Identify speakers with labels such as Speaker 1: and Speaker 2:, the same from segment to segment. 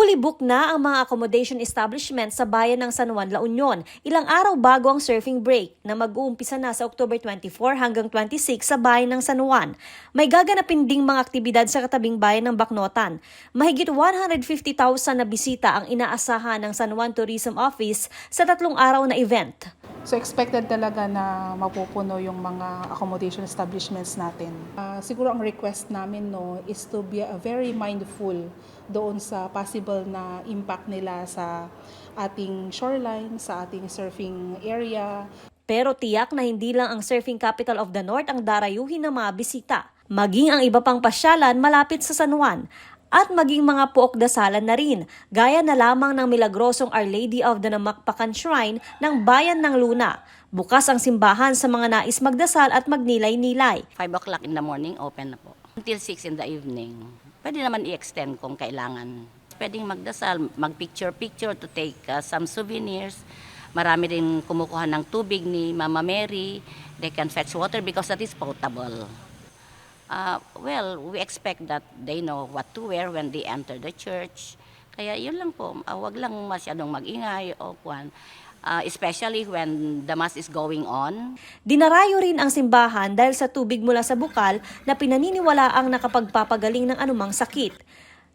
Speaker 1: Fully booked na ang mga accommodation establishment sa bayan ng San Juan, La Union, ilang araw bago ang surfing break na mag-uumpisa na sa October 24 hanggang 26 sa bayan ng San Juan. May gaganapin ding mga aktibidad sa katabing bayan ng Baknotan. Mahigit 150,000 na bisita ang inaasahan ng San Juan Tourism Office sa tatlong araw na event.
Speaker 2: So expected talaga na mapupuno yung mga accommodation establishments natin. Ah, siguro ang request namin no is to be a very mindful doon sa possible na impact nila sa ating shoreline, sa ating surfing area,
Speaker 1: Pero tiyak na hindi lang ang surfing capital of the North ang darayuhin ng mga bisita. Maging ang iba pang pasyalan malapit sa San Juan at maging mga puok dasalan na rin, gaya na lamang ng milagrosong Our Lady of the Namakpakan Shrine ng Bayan ng Luna. Bukas ang simbahan sa mga nais magdasal at magnilay-nilay.
Speaker 3: 5 o'clock in the morning, open na po. Until 6 in the evening. Pwede naman i-extend kung kailangan. Pwedeng magdasal, mag-picture-picture to take uh, some souvenirs. Marami rin kumukuha ng tubig ni Mama Mary. They can fetch water because that is potable. Uh, well, we expect that they know what to wear when they enter the church. Kaya yun lang po, uh, wag lang masyadong magingay o kwan. Uh, especially when the mass is going on.
Speaker 1: Dinarayo rin ang simbahan dahil sa tubig mula sa bukal na pinaniniwala ang nakapagpapagaling ng anumang sakit.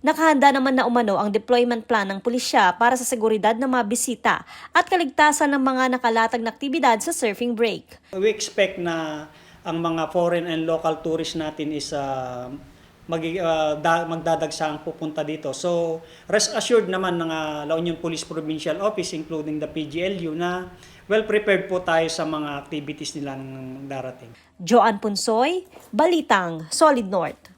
Speaker 1: Nakahanda naman na umano ang deployment plan ng pulisya para sa seguridad ng mga bisita at kaligtasan ng mga nakalatag na aktibidad sa surfing break.
Speaker 4: We expect na ang mga foreign and local tourists natin is uh, magi- uh, da- magdadagsang pupunta dito. So, rest assured naman ng uh, La Union Police Provincial Office including the PGLU na well prepared po tayo sa mga activities nila ng darating.
Speaker 1: Joan Punsoy, Balitang, Solid North.